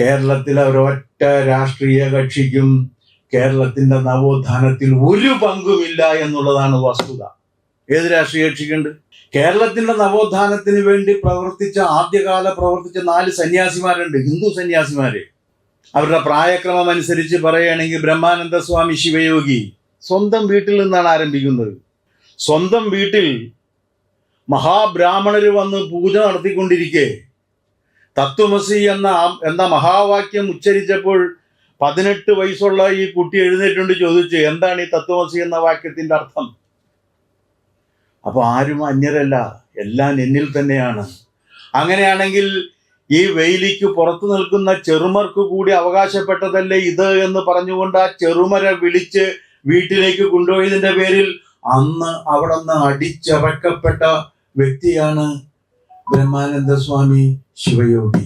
കേരളത്തിലെ ഒരൊറ്റ രാഷ്ട്രീയ കക്ഷിക്കും കേരളത്തിന്റെ നവോത്ഥാനത്തിൽ ഒരു പങ്കുമില്ല എന്നുള്ളതാണ് വസ്തുത. ഏത് രാഷ്ട്രീയ കക്ഷിക്കുണ്ട്? കേരളത്തിന്റെ നവോത്ഥാനത്തിന് വേണ്ടി പ്രവർത്തിച്ച ആദ്യകാല പ്രവർത്തിച്ച നാല് സന്യാസിമാരുണ്ട്. ഹിന്ദു സന്യാസിമാര്. അവരുടെ പ്രായക്രമം അനുസരിച്ച് പറയുകയാണെങ്കിൽ ബ്രഹ്മാനന്ദ സ്വാമി ശിവയോഗി സ്വന്തം വീട്ടിൽ നിന്നാണ് ആരംഭിക്കുന്നത്. സ്വന്തം വീട്ടിൽ മഹാബ്രാഹ്മണര് വന്ന് പൂജ നടത്തിക്കൊണ്ടിരിക്കെ. തത്വമസി എന്ന എന്ന മഹാവാക്യം ഉച്ചരിച്ചപ്പോൾ പതിനെട്ട് വയസ്സുള്ള ഈ കുട്ടി എഴുന്നേറ്റുകൊണ്ട് ചോദിച്ചു എന്താണ് ഈ തത്വമസി എന്ന വാക്യത്തിന്റെ അർത്ഥം? അപ്പൊ ആരും അന്യരല്ല എല്ലാം എന്നിൽ തന്നെയാണ്. അങ്ങനെയാണെങ്കിൽ ഈ വെയിലിക്ക് പുറത്തു നിൽക്കുന്ന ചെറുമർക്ക് കൂടി അവകാശപ്പെട്ടതല്ലേ ഇത് എന്ന് പറഞ്ഞുകൊണ്ട് ആ ചെറുമരെ വിളിച്ച് വീട്ടിലേക്ക് കൊണ്ടുപോയതിന്റെ പേരിൽ അന്ന് അവിടെ നിന്ന് അടിച്ചവക്കപ്പെട്ട വ്യക്തിയാണ് ബ്രഹ്മാനന്ദ സ്വാമി ശിവയോഗി.